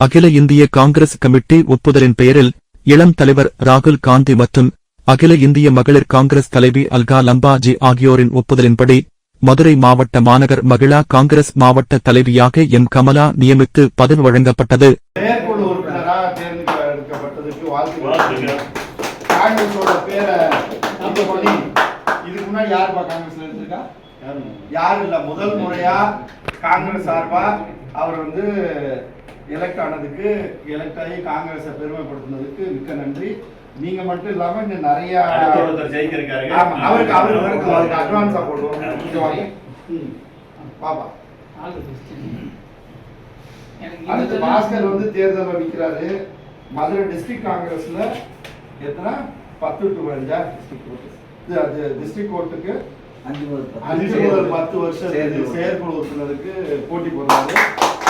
அகில இந்திய காங்கிரஸ் கமிட்டி ஒப்புதலின் பெயரில் இளம் தலைவர் ராகுல் காந்தி மற்றும் அகில இந்திய மகளிர் காங்கிரஸ் தலைவி அல்கா லம்பாஜி ஆகியோரின் ஒப்புதலின்படி மதுரை மாவட்ட மாநகர் மகிழா காங்கிரஸ் மாவட்ட தலைவியாக எம் கமலா நியமித்து பதவி வழங்கப்பட்டது. இல்ல. முதல் முறையா காங்கிரஸ் சார்பா அவர் வந்து எலெக்ட் ஆனதுக்கு எலெக்ட் ஆகி காங்கிரஸை பெருமைப்படுத்தினதுக்கு மிக்க நன்றி. நீங்க மட்டும் இல்லாம இன்னும் நிறைய அவருக்கு அவருக்கு அவருக்கு அட்வான்ஸா போடுவோம். பாப்பா. அடுத்து பாஸ்கர் வந்து தேர்தலில் நிற்கிறாரு மதுரை டிஸ்ட்ரிக்ட் காங்கிரஸ்ல எத்தனை? பத்து டு பதினஞ்சா இது அது டிஸ்ட்ரிக்ட் கோர்ட்டுக்கு அஞ்சு முதல் பத்து. அஞ்சு முதல் பத்து வருஷம் செயற்குழு. செயற்குழு உறுப்பினருக்கு போட்டி போடுறாரு.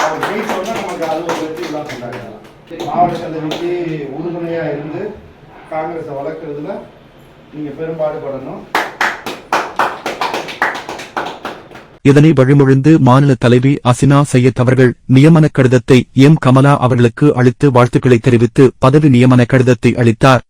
அவர் ஜெயிச்ச உடனே நமக்கு அது ஒரு வெற்றி விழா கொண்டாடலாம் மாவட்ட சந்தைக்கு உறுதுணையாக இருந்து காங்கிரஸை வளர்க்குறதுல நீங்கள் பெரும்பாடுபடணும். இதனை வழிமொழிந்து மாநில தலைவி அசினா சையத் அவர்கள் நியமன கடிதத்தை எம். கமலா அவர்களுக்கு அளித்து வாழ்த்துக்களை தெரிவித்து பதவி நியமன கடிதத்தை அளித்தார்.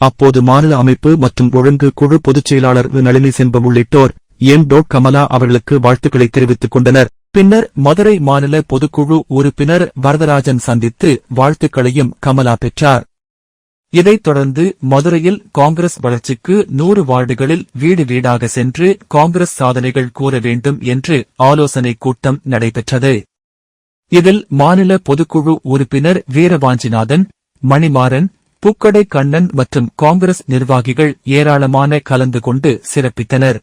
அப்போது மாநில அமைப்பு மற்றும் ஒழுங்கு குழு பொதுச் செயலாளர் நளினி செல்வம் உள்ளிட்டோர் எம். டோட். கமலா அவர்களுக்கு வாழ்த்துக்களை தெரிவித்துக் கொண்டனர். பின்னர் மதுரை மாநில பொதுக்குழு உறுப்பினர் வரதராஜன் சந்தித்து வாழ்த்துக்களையும் கமலா பெற்றார். இதைத் தொடர்ந்து மதுரையில் காங்கிரஸ் வளர்ச்சிக்கு நூறு வார்டுகளில் வீடு வீடாக சென்று காங்கிரஸ் சாதனைகள் கூற வேண்டும் என்று ஆலோசனைக் கூட்டம் நடைபெற்றது. இதில் மாநில பொதுக்குழு உறுப்பினர் வீரவாஞ்சிநாதன் மணிமாறன் புக்கடை கண்ணன் மற்றும் காங்கிரஸ் நிர்வாகிகள் ஏராளமான கலந்து கொண்டு சிறப்பித்தனர்.